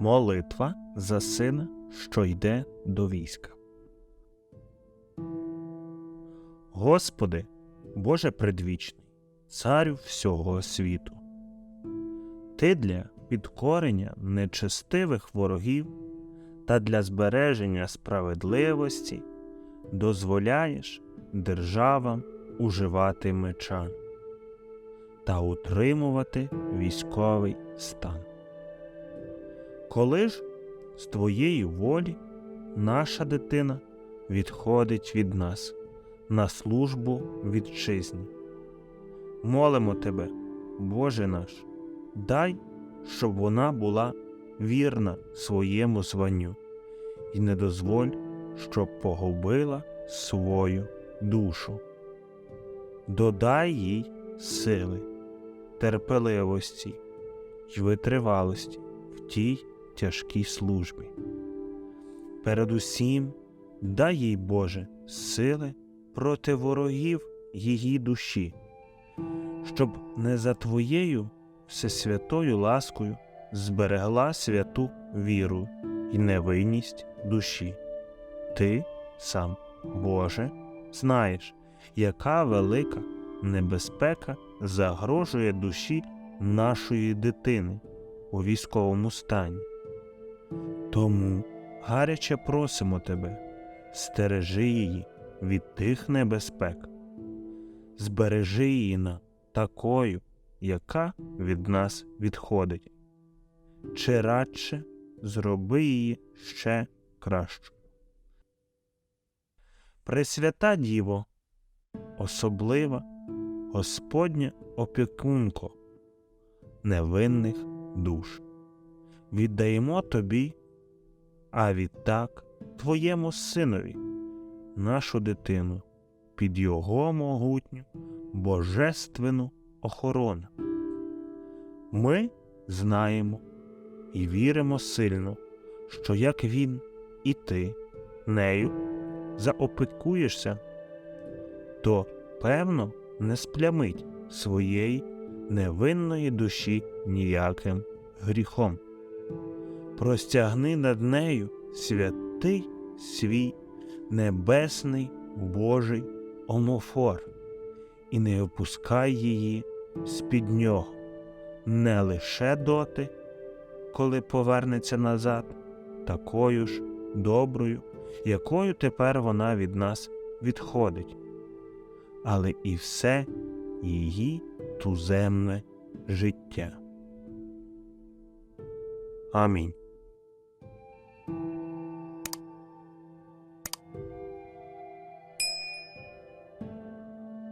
Молитва за сина, що йде до війська. Господи, Боже предвічний, царю всього світу. Ти для підкорення нечестивих ворогів та для збереження справедливості дозволяєш державам уживати меча та утримувати військовий стан. Коли ж з твоєї волі наша дитина відходить від нас на службу вітчизні. Молимо тебе, Боже наш, дай, щоб вона була вірна своєму званню і не дозволь, щоб погубила свою душу. Додай їй сили, терпеливості й витривалості в тій тяжкій службі. Передусім, дай їй, Боже, сили проти ворогів її душі, щоб не за Твоєю всесвятою ласкою зберегла святу віру і невинність душі. Ти сам, Боже, знаєш, яка велика небезпека загрожує душі нашої дитини у військовому стані. Тому гаряче просимо тебе, стережи її від тих небезпек, збережи її на такою, яка від нас відходить, чи радше зроби її ще кращою. Пресвята Діво, особлива Господня опікунко невинних душ. Віддаємо тобі, а відтак Твоєму синові, нашу дитину, під його могутню божественну охорону. Ми знаємо і віримо сильно, що як він і ти нею заопікуєшся, то певно не сплямить своєї невинної душі ніяким гріхом. Простягни над нею святий свій небесний Божий омофор і не опускай її з-під нього не лише доти, коли повернеться назад, такою ж доброю, якою тепер вона від нас відходить, але і все її туземне життя. Амінь.